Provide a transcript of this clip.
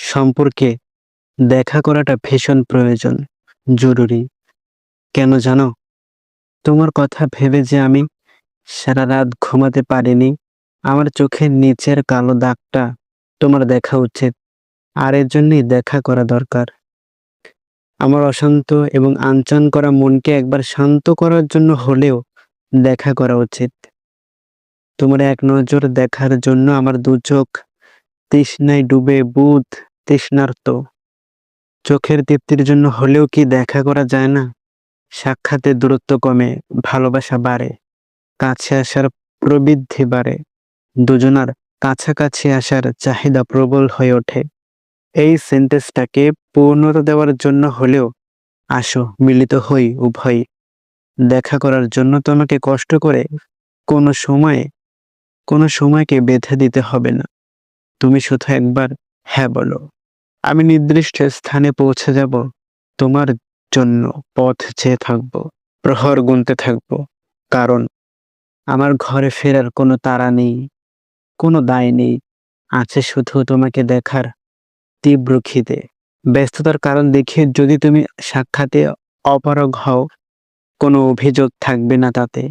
সম্পর্কে দেখা করাটা ভীষণ প্রয়োজন, জরুরি। কেন জানো? তোমার কথা ভেবে যে আমি সারা রাত ঘুমাতে পারিনি, আমার চোখের নিচের কালো দাগটা তোমার দেখা উচিত, আর এর জন্যই দেখা করা দরকার। আমার অশান্ত এবং আনচান করা মনকে একবার শান্ত করার জন্য হলেও দেখা করা উচিত। তোমার এক নজর দেখার জন্য আমার দু চোখ তৃষ্ণায় ডুবে বুধ তৃষ্ণার্ত। চোখের তৃপ্তির জন্য হলেও কি দেখা করা যায় না? সাক্ষাতে দূরত্ব কমে, ভালোবাসা বাড়ে, কাছে আসার প্রবৃদ্ধি বাড়ে, দুজনার কাছাকাছি আসার চাহিদা প্রবল হয়ে ওঠে। এই সেন্টেন্সটাকে পূর্ণতা দেওয়ার জন্য হলেও আসো, মিলিত হই, উভয়। দেখা করার জন্য তোমাকে কষ্ট করে কোনো সময়ে, কোনো সময়কে বেঁধে দিতে হবে না। তুমি শুধু একবার হ্যাঁ বলো। আমি নির্দিষ্ট স্থানে পৌঁছে যাব। তোমার জন্য পথ চেয়ে থাকব, প্রহর গুনতে থাকব। কারণ আমার ঘরে ফেরার কোনো তাড়া নেই, কোনো দায় নেই। আছে শুধু তোমাকে দেখার তীব্র খিদে। ব্যস্ততার কারণ দেখিয়ে যদি তুমি সাক্ষাতে অপারগ হও, কোনো অভিযোগ থাকবে না তাতে।